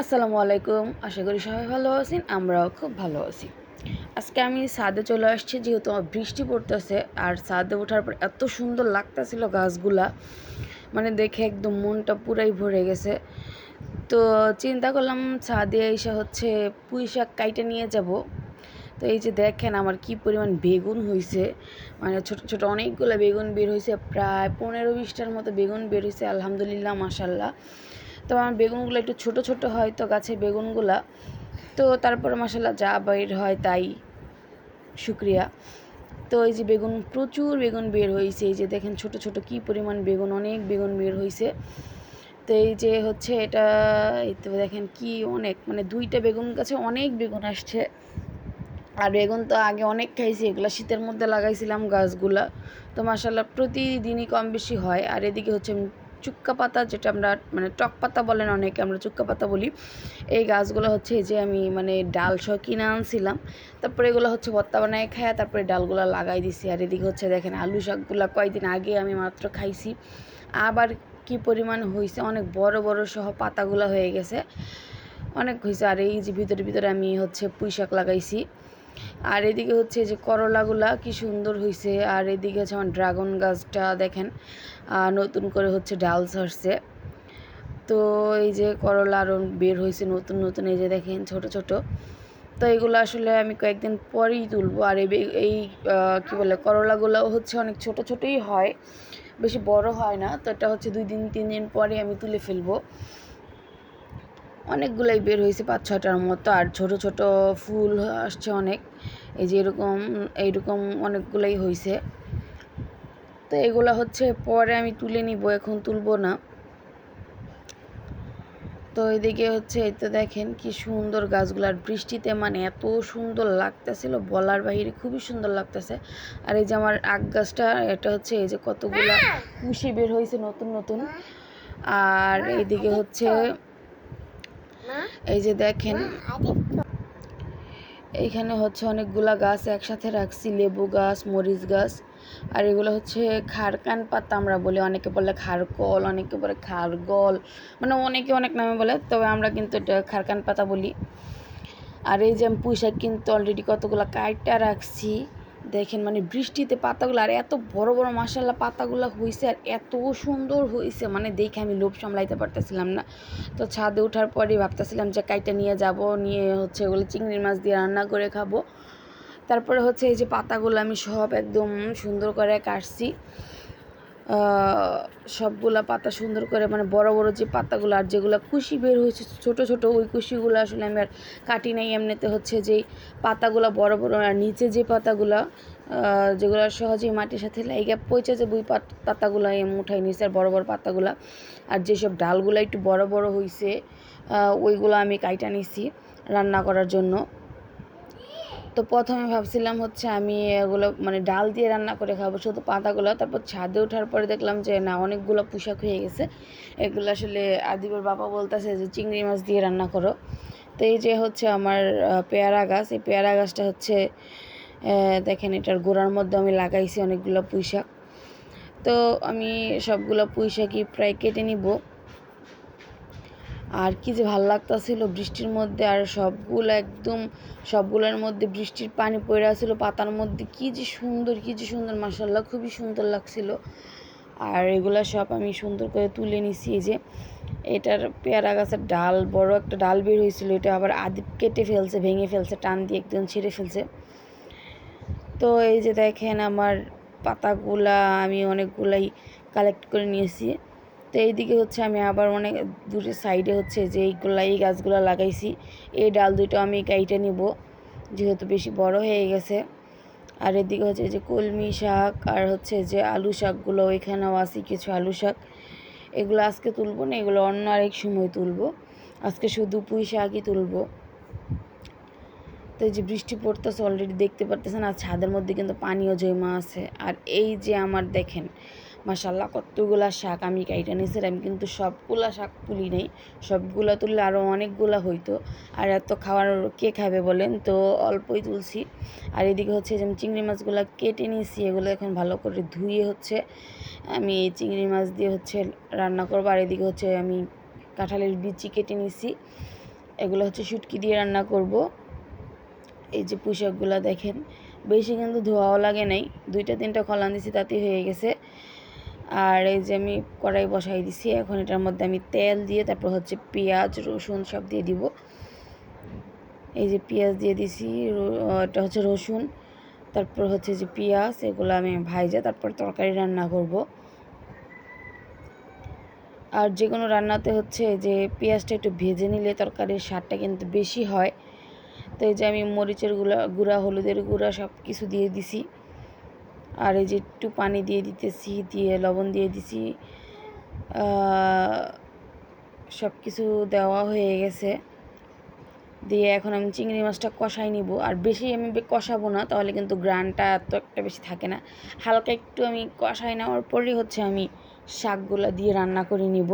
আসসালামু আলাইকুম। আশা করি সবাই ভালো আছেন, আমরাও খুব ভালো আছি। আজকে আমি ছাদে চলে আসছি, যেহেতু আমার বৃষ্টি পড়তেছে, আর ছাদে ওঠার পর এত সুন্দর লাগতেছিল গাছগুলা। মানে দেখে একদম মনটা পুরাই ভরে গেছে। তো চিন্তা করলাম ছাদে এসে হচ্ছে পুঁই শাক কাইটে নিয়ে যাব। তো এই যে দেখেন আমার কি পরিমাণ বেগুন হয়েছে মানে ছোট ছোট অনেকগুলো বেগুন বের হয়েছে প্রায় পনেরো বিশটার মতো বেগুন বের হয়েছে আলহামদুলিল্লাহ মাসাল্লাহ তো আমার বেগুনগুলো একটু ছোট ছোট হয় তো গাছের বেগুনগুলা। তো তারপর মশালা যা বের হয় তাই। শুক্রিয়া। তো এই যে বেগুন প্রচুর বেগুন বের হয়েছে এই যে দেখেন ছোট ছোট কি পরিমাণ বেগুন, অনেক বেগুন বের হয়েছে তো এই যে হচ্ছে এটা, এই তো দেখেন কি অনেক মানে দুইটা বেগুন গাছে অনেক বেগুন আসছে। আর বেগুন তো আগে অনেক খাইছি, এগুলো শীতের মধ্যে লাগাইছিলাম গাছগুলা। তো মাসাল্লাহ প্রতিদিনই কম বেশি হয়, আর এদিকে হচ্ছে চুক্কা পাতা যেটা আমরা মানে টক পাতা বলেন অনেকে, আমরা চুক্কা পাতা বলি। এই গাছগুলো হচ্ছে এই যে আমি মানে ডাল সহ কিনে আনছিলাম। তারপরে এগুলো হচ্ছে ভত্তা বানায় খায় তারপরে ডালগুলো লাগাই দিছি। আর এদিকে হচ্ছে দেখেন আলু শাকগুলো কয়েকদিন আগে আমি মাত্র খাইছি। আবার কি পরিমাণ হয়েছে অনেক বড় বড় সহ পাতাগুলো হয়ে গেছে। অনেক হয়েছে আর এই যে ভিতরে ভিতরে আমি হচ্ছে পুঁই শাক লাগাইছি। আর এদিকে হচ্ছে যে করলাগুলা কি সুন্দর হয়েছে আর এদিকে হচ্ছে আমার ড্রাগন গাছটা দেখেন নতুন করে হচ্ছে ডাল ছাড়ছে তো এই যে করলা আরও বের হয়েছে নতুন নতুন, এই যে দেখেন ছোট ছোট। তো এগুলো আসলে আমি কয়েকদিন পরেই তুলবো, আর এই কী বলে করলাগুলোও হচ্ছে অনেক ছোট, ছোটোই হয়, বেশি বড় হয় না। তো এটা হচ্ছে দুই দিন, তিন দিন পরে আমি তুলে ফেলব। অনেকগুলাই বের হয়েছে পাঁচ ছটার মতো, আর ছোট ছোট ফুল আসছে অনেক। এই যে এরকম, এইরকম অনেকগুলাই হয়েছে তো এগুলো হচ্ছে পরে আমি তুলে নিব, এখন তুলবো না। তো এদিকে হচ্ছে, এই তো দেখেন কি সুন্দর গাছগুলো আর বৃষ্টিতে মানে এত সুন্দর লাগতেছিল, বলার বাহিরে খুবই সুন্দর লাগতেছে। আর এই যে আমার আগ গাছটা, এটা হচ্ছে এই যে কতগুলা কুশি বের হয়েছে নতুন নতুন। আর এইদিকে হচ্ছে এই যে দেখেন। এইখানে হচ্ছে অনেকগুলা গাছ একসাথে রাখছি লেবু গাছ মরিচ গাছ। আর এগুলো হচ্ছে খারকান পাতা আমরা বলি অনেকে বলে খারকল অনেকে বলে খারগল মানে অনেকে অনেক নামে বলে তবে আমরা কিন্তু এটা খারকান পাতা বলি। আর এই যে আমি পুঁইশাক কিন্তু অলরেডি কতগুলো কাইটা রাখছি। দেখেন মানে বৃষ্টিতে পাতাগুলো, আর এত বড় বড় মাসাল্লা পাতাগুলো হয়েছে আর এত সুন্দর হয়েছে মানে দেখে আমি লোভ সামলাইতে পারতেছিলাম না। তো ছাদে ওঠার পরে ভাবতেছিলাম যে কাইটা নিয়ে যাব, নিয়ে হচ্ছে ওগুলো চিংড়ির মাছ দিয়ে রান্না করে খাব। তারপরে হচ্ছে এই যে পাতাগুলো আমি সব একদম সুন্দর করে কাটছি। সবগুলা পাতা সুন্দর করে মানে বড় বড় যে পাতাগুলো আর যেগুলো কুশি বের হয়েছে, ছোট ছোট ওই কুশিগুলো আসলে আমি আর কাটি নাই। এমনিতে হচ্ছে যেই পাতাগুলো বড় বড়, আর নিচে যে পাতাগুলো যেগুলো সহজেই মাটির সাথে লাইগা পচে যে বই পাতাগুলো এম উঠাই নিয়েছে আর বড় বড় পাতাগুলো। আর যেসব ডালগুলো একটু বড় বড় হয়েছে ওইগুলো আমি কাইটা নিছি রান্না করার জন্য। তো প্রথমে ভাবছিলাম হচ্ছে আমি এগুলো মানে ডাল দিয়ে রান্না করে খাব, শুধু পাতাগুলো। তারপর ছাদে ওঠার পরে দেখলাম যে না, অনেকগুলো পোশাক হয়ে গেছে। এগুলো আসলে আদিবের বাবা বলতেছে যে চিংড়ি মাছ দিয়ে রান্না করো। তো এই যে হচ্ছে আমার পেয়ারা গাছ, এই পেয়ারা গাছটা হচ্ছে দেখেন এটার গোড়ার মধ্যে আমি লাগাইছি অনেকগুলো পুঁইশাক। তো আমি সবগুলো পুঁইশাকই প্রায় কেটে নিব। আর কি যে ভালো লাগতেছিল বৃষ্টির মধ্যে আর সবগুলো একদম, সবগুলোর মধ্যে বৃষ্টির পানি পড়ে আসছিল পাতার মধ্যে কি যে সুন্দর, কি যে সুন্দর মাসাল্লাহ খুবই সুন্দর লাগছিল। আর এগুলো সব আমি সুন্দর করে তুলে নিছি, এই যে এটার পেয়ারা গাছের ডাল, বড় একটা ডাল বের হয়েছিল, এটা আবার আদি কেটে ফেলছে, ভেঙে ফেলছে, টান দিয়ে একদম ছিঁড়ে ফেলছে। তো এই যে দেখেন আমার পাতাগুলা, আমি অনেকগুলাই কালেক্ট করে নিয়েছি। তো এইদিকে হচ্ছে আমি আবার অনেক দূরে সাইডে হচ্ছে যে এইগুলো, এই গাছগুলো লাগাইছি। এই ডাল দুটো আমি কাইটে নিব, যেহেতু বেশি বড় হয়ে গেছে। আর এদিকে হচ্ছে যে কলমি শাক, আর হচ্ছে যে আলু শাকগুলো ওইখানেও আছে কিছু আলু শাক। এগুলো আজকে তুলবো না, এগুলো অন্য আরেক সময় তুলবো। আজকে শুধু পুঁই শাকই তুলবো। তো যে বৃষ্টি পড়তেছে অলরেডি দেখতে পারতেছেন, আর ছাদের মধ্যে কিন্তু পানীয় জমা আছে। আর এই যে আমার দেখেন মাসাল্লাহ কতগুলা শাক আমি কাইটা নিয়েছিলাম কিন্তু সবগুলা শাক তুলি নেই। সবগুলা তুললে আরও অনেকগুলা হইতো। আর এত খাওয়ার কে খাবে বলেন? তো অল্পই তুলছি। আর এদিকে হচ্ছে যে আমি চিংড়ি মাছগুলো কেটে নিয়েছি এগুলো এখন ভালো করে ধুয়ে হচ্ছে। আমি এই চিংড়ি মাছ দিয়ে হচ্ছে রান্না করব। আর এদিকে হচ্ছে আমি কাঁঠালের বিচি কেটে নিয়েছি এগুলো হচ্ছে শুটকি দিয়ে রান্না করব। এই যে পোশাকগুলো দেখেন, বেশি কিন্তু ধোয়াও লাগে নাই। দুইটা তিনটা কলান দিছি তাতেই হয়ে গেছে। আর এই যে আমি কড়াই বসাই দিছি, এখন এটার মধ্যে আমি তেল দিয়ে তারপর হচ্ছে পেঁয়াজ, রসুন সব দিয়ে দিব। এই যে পেঁয়াজ দিয়ে দিছি এটা হচ্ছে রসুন, তারপর হচ্ছে যে পেঁয়াজ, এগুলো আমি ভাইজা, তারপর তরকারি রান্না করব। আর যে কোনো রান্নাতে হচ্ছে যে পেঁয়াজটা একটু ভেজে নিলে তরকারির স্বাদটা কিন্তু বেশি হয়। তো এই যে আমি মরিচের গুঁড়া গুঁড়া, হলুদের গুঁড়া সব কিছু দিয়ে দিছি। আর এই যে একটু পানি দিয়ে দিতেছি, দিয়ে লবণ দিয়ে দিছি সব কিছু দেওয়া হয়ে গেছে। দিয়ে এখন আমি চিংড়ি মাছটা কষাই নিব। আর বেশি আমি কষাবো না, তাহলে কিন্তু গ্রানটা এত একটা বেশি থাকে না। হালকা একটু আমি কষাই নেওয়ার পরই হচ্ছে আমি শাকগুলো দিয়ে রান্না করে নিব।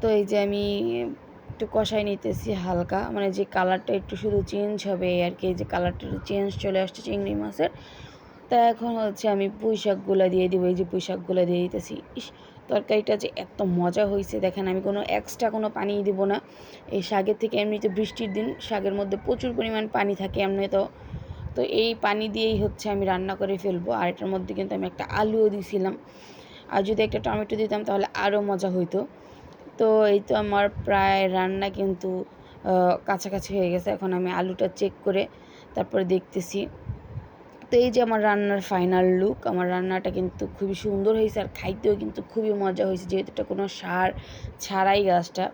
তো এই যে আমি একটু কষাই নিতেছি হালকা। মানে যে কালারটা একটু শুধু চেঞ্জ হবে আর কি যে কালারটা চেঞ্জ চলে আসছে চিংড়ি মাছের। তা এখন হচ্ছে আমি পুঁই শাকগুলো দিয়ে দিব, এই যে পুঁই শাকগুলো দিয়ে দিতেছি। ইস, তরকারিটা যে এত মজা হয়েছে দেখেন আমি কোনো এক্সট্রা কোনো পানি দিব না। এই শাকের থেকে এমনিতে বৃষ্টির দিন, শাকের মধ্যে প্রচুর পরিমাণ পানি থাকে এমনি তো। তো এই পানি দিয়েই হচ্ছে আমি রান্না করে ফেলব। আর এটার মধ্যে কিন্তু আমি একটা আলুও দিয়েছিলাম আর যদি একটা টমেটো দিতাম তাহলে আরও মজা হইতো। তো এই তো আমার প্রায় রান্না কিন্তু কাছাকাছি হয়ে গেছে। এখন আমি আলুটা চেক করে তারপরে দেখতেছি। তো এই যে আমার রান্নার ফাইনাল লুক আমার রান্নাটা কিন্তু খুবই সুন্দর হয়েছে আর খাইতেও কিন্তু খুবই মজা হয়েছে, যেহেতু এটা কোনো সার ছাড়াই গাছটা।